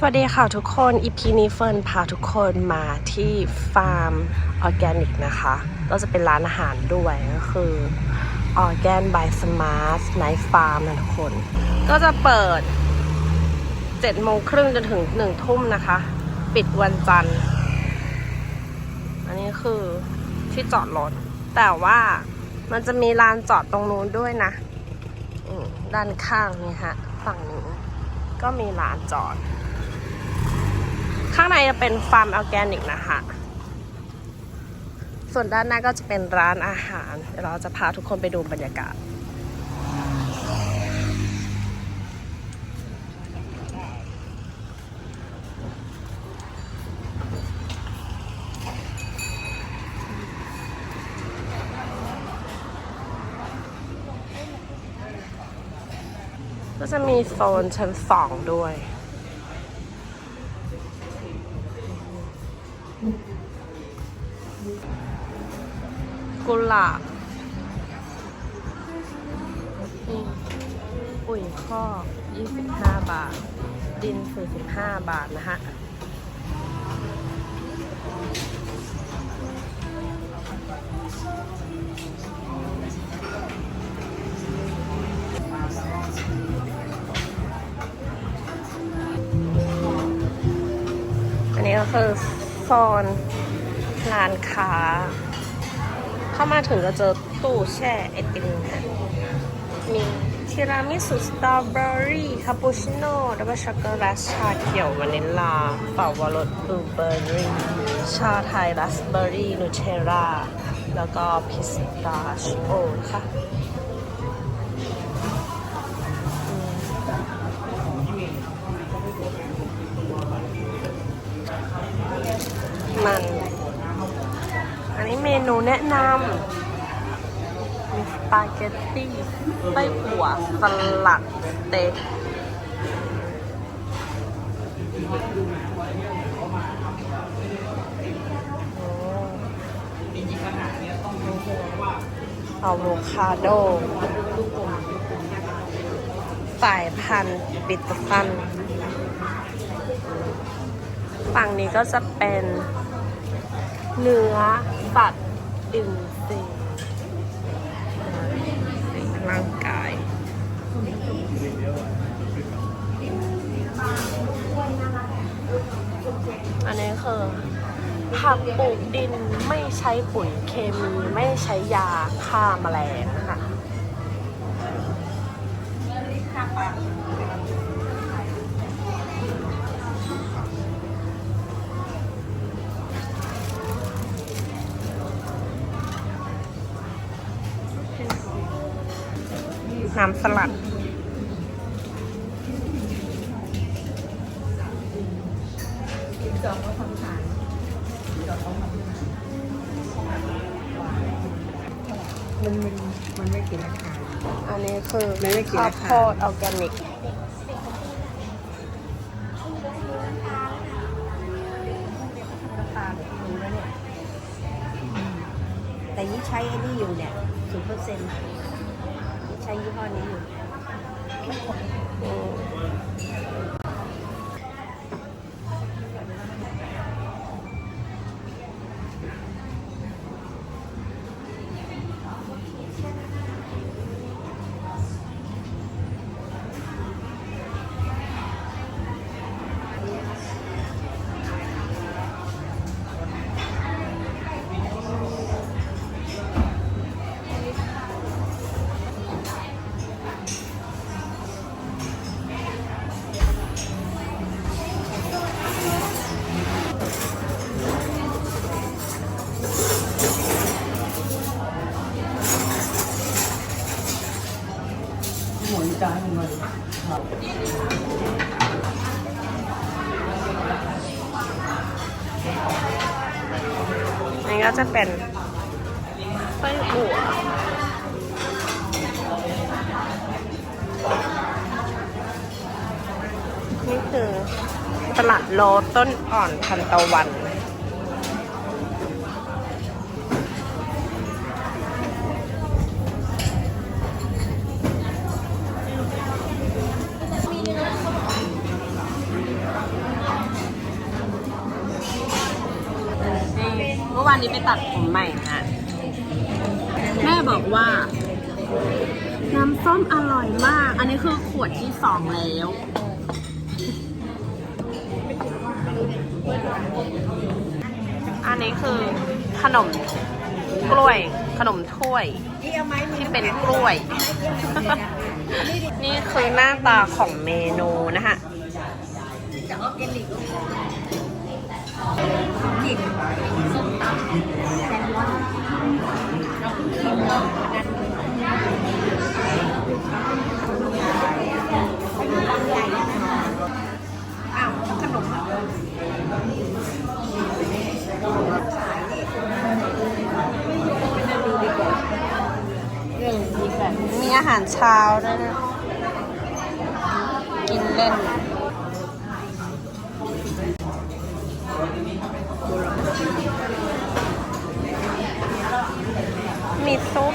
สวัสดีค่ะทุกคน อีพีนี้เฟิร์นพาทุกคนมาที่ฟาร์มออร์แกนิกนะคะ ก็จะเป็นร้านอาหารด้วยก็คือออร์แกนบายสมาร์ทไนท์ฟาร์มนะทุกคน ก็จะเปิด7โมงครึ่งจนถึง1ทุ่มนะคะ ปิดวันจันทร์ อันนี้คือที่จอดรถ แต่ว่ามันจะมีลานจอดตรงนู้นด้วยนะ ด้านข้างนี่ฮะ ฝั่งนี้ก็มีลานจอด ข้างในจะเป็นฟาร์มออร์แกนิกนะคะ ส่วนด้านหน้าก็จะเป็นร้านอาหาร เดี๋ยวเราจะพาทุกคนไปดูบรรยากาศ ก็จะมีโซนชั้นสองด้วย กุหลาบปุ๋ยคอก25 บาท ดิน 45 บาทนะฮะอันนี้ก็คือ โซนร้านค้า เข้ามาถึงก็เจอตู้แช่ไอติมนะมีทีรามิสุสตรอเบอรี่คาปูชิโน่แล้วก็ช็อกโกแลตชาเขียววานิลลาเป่าวรสบลูเบอร์รี่ ชาไทยราสเบอร์รี่นูเทลล่าแล้วก็พิสตาชิโอค่ะ อันนี้เมนูแนะนำมีสปาเกตตี้ไส้อั่วสลัดสเต็กอะโวคาโด สายพันธุ์ปิตฟัน ฝั่งนี้ก็จะเป็นเนื้อ สัตว์อินทรีย์ร่างกาย อันนี้คือผักปลูกดินไม่ใช้ปุ๋ยเคมีไม่ใช้ยาฆ่าแมลง น้ำสลัด มันมันมันไม่กินราคา อันนี้คือไม่ได้กินข้าวนะคะ โพดออร์แกนิกตาแบบนี้แล้วเนี่ยแต่ยี่ใช้ไอ้นี่อยู่เนี่ยศูนย์เปอร์เซ็นต์ ใช้ยี่ห้อนี้อยู่อื อันนี้ก็จะเป็นไส้อั่วนี่คือตลาดโลต้นอ่อนทันตะวัน วันนี้ไปตัดผมใหม่นะแม่บอกว่า น้ำส้มอร่อยมาก อันนี้คือขวดที่สองแล้ว อันนี้คือขนมกล้วย ขนมถ้วย ที่เป็นกล้วย นี่คือหน้าตาของเมนูนะคะ ให้เป็นตังใหญ่นะคะอ้าวขนมขายดีไปเดินดูดีกว่าเล่นดีกว่ามีอาหารเช้าด้วยนะ กินเล่น มีซุป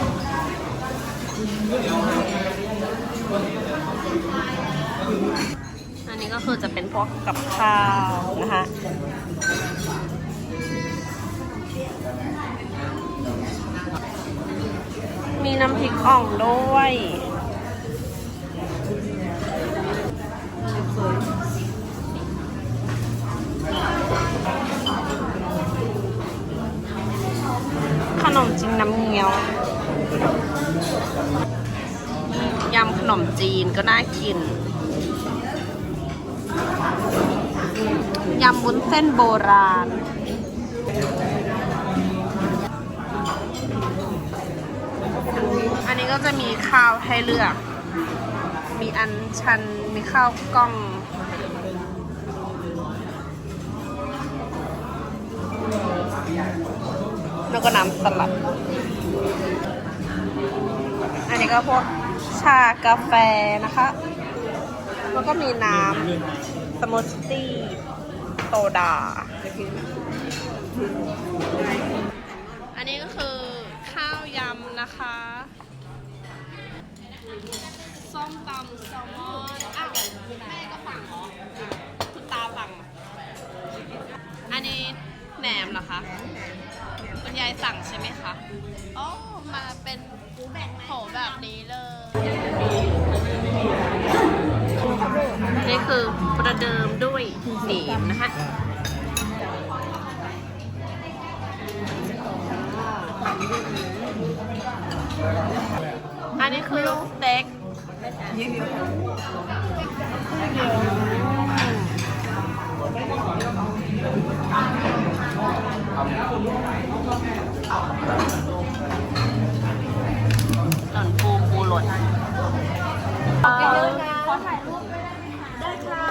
อันนี้ก็คือจะเป็นพวกกับข้าวนะคะมีน้ำพริกอ่องด้วย นมจีนก็น่ากิน ยำวุ้นเส้นโบราณ อันนี้ก็จะมีข้าวให้เลือก มีอันชัน มีข้าวกล้องแล้วก็น้ำสลัด อันนี้ก็พวก ชากาแฟนะคะ แล้วก็มีน้ำสมูทตี้โซดาอันนี้ก็คือข้าวยำนะคะ ส้มตำแซลมอนอะแม่ก็ฝั่งเหรอคุณตาฝั่งอันนี้แหนมเหรอคะคุณยายสั่งใช่ไหมคะอ๋อมาเป็น โหแบบนี้เลย นี่คือประเดิมด้วยหนีบนะคะอันนี้คือสเต็กตอน ปูปูหล่นเออขอถ่ายรูปได้ค่ะ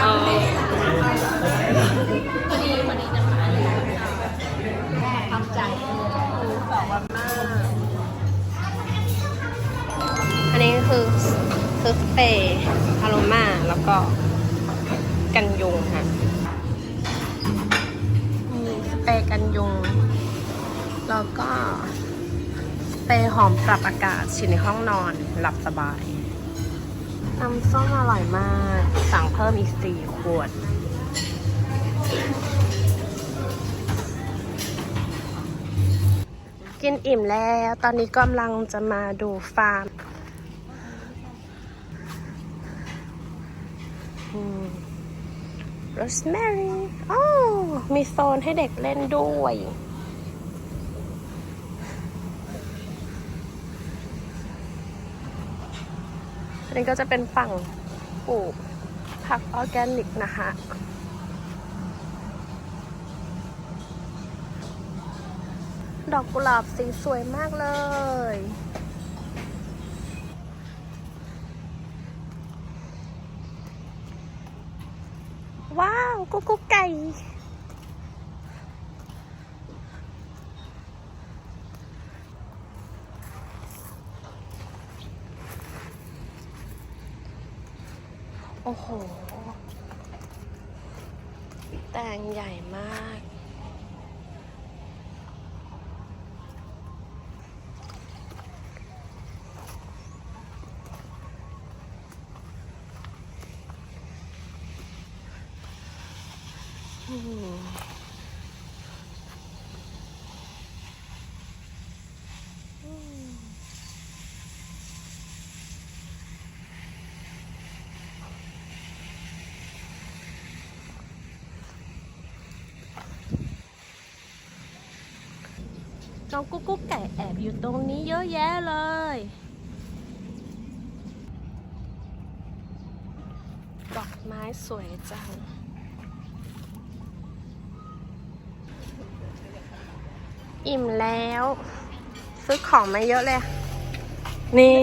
เออพอดีพอดีจะมาทำใจสองวันมากอันนี้คือคือสเปรย์อโรมาแล้วก็กันยุงค่ะมีสเปรย์กันยุง แล้วก็สเปรย์หอมปรับอากาศฉีดในห้องนอนหลับสบายน้ำส้มอร่อยมาก สั่งเพิ่มอีกสี่ขวด กินอิ่มแล้ว ตอนนี้กำลังจะมาดูฟาร์มโรสแมรี่ โอ้ มีโซนให้เด็กเล่นด้วย นนี้ก็จะเป็นฝั่งปลูกผักออร์แกนิกนะคะดอกกุหลาบสีสวยมากเลย ว้าว กุ๊กกุ๊กไก่ โอ้โห แตงใหญ่มาก อืม น้องกุ๊กกุ๊กไก่แอบอยู่ตรงนี้เยอะแยะเลย ดอกไม้สวยจัง อิ่มแล้ว ซื้อของมาเยอะเลย นี่